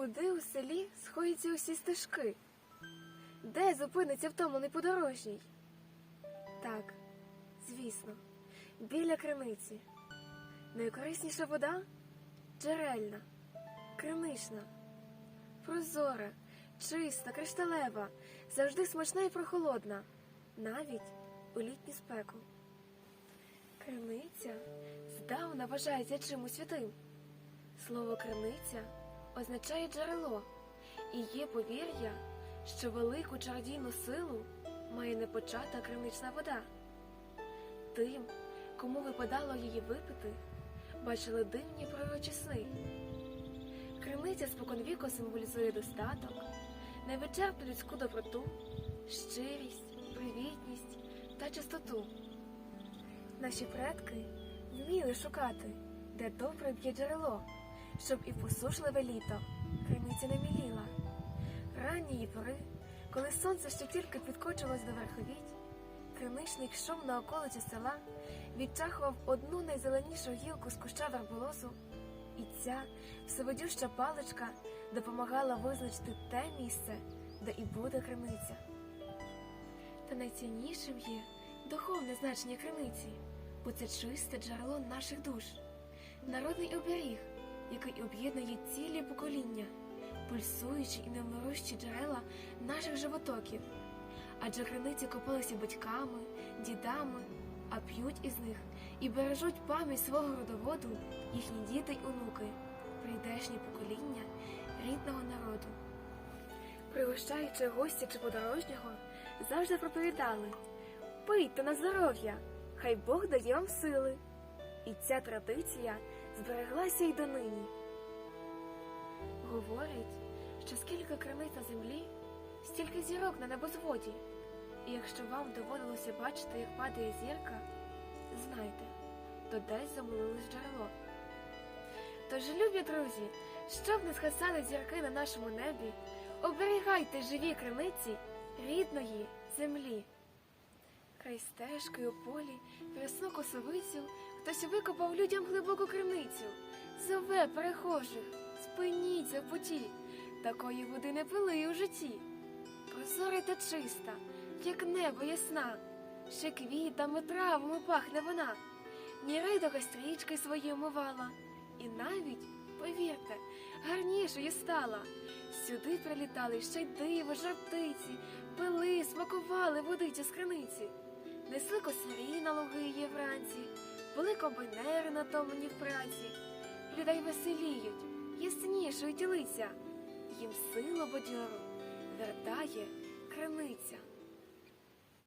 Куди у селі сходяться усі стежки? Де зупиниться втомлений подорожній? Так, звісно, біля криниці. Найкорисніша вода джерельна, кринична, прозора, чиста, кришталева, завжди смачна і прохолодна, навіть у літню спеку. Криниця здавна вважається чимось святим. Слово криниця означає джерело, і є повір'я, що велику чародійну силу має непочата кринична вода. Тим, кому випадало її випити, бачили дивні пророчі сни. Криниця споконвіку символізує достаток, невичерпну людську доброту, щирість, привітність та чистоту. Наші предки вміли шукати, де добре б'є джерело, щоб і посушливе літо криниця не міліла. Ранньої пори, коли сонце ще тільки підкочилось до верховіть, криничник йшов на околиці села, відчахував одну найзеленішу гілку з куща верболозу, і ця всевидюща паличка допомагала визначити те місце, де і буде криниця. Та найціннішим є духовне значення криниці, бо це чисте джерело наших душ, народний оберіг, який об'єднує цілі покоління, пульсуючі і невмирущі джерела наших животоків. Адже криниці копалися батьками, дідами, а п'ють із них і бережуть пам'ять свого родоводу їхні діти й онуки, прийдешні покоління рідного народу. Пригощаючи гостя чи подорожнього, завжди проповідали Пийте на здоров'я, хай Бог дає вам сили. І ця традиція збереглася й донині. Говорять, що скільки криниць на землі, стільки зірок на небозводі. І якщо вам доводилося бачити, як падає зірка, знайте, то десь замолилось джерело. Тож, любі друзі, щоб не згасали зірки на нашому небі, оберігайте живі криниці рідної землі. Край стежки у полі, рясну косовицю, хтось викопав людям глибоку криницю. Зове перехожих, спиніться в путі, такої води не пили у житті. Прозора та чиста, як небо ясна, ще квітами, травами пахне вона, ні ридога стрічки свої умивала, і навіть, повірте, гарнішою стала. Сюди прилітали ще й диво, жартиці, пили, смакували водицю з криниці. Несли косарі на луги є вранці, були комбайнери натомлені в праці. Людей веселіють, яснішою ділиться, їм силу бадьору вертає криниця.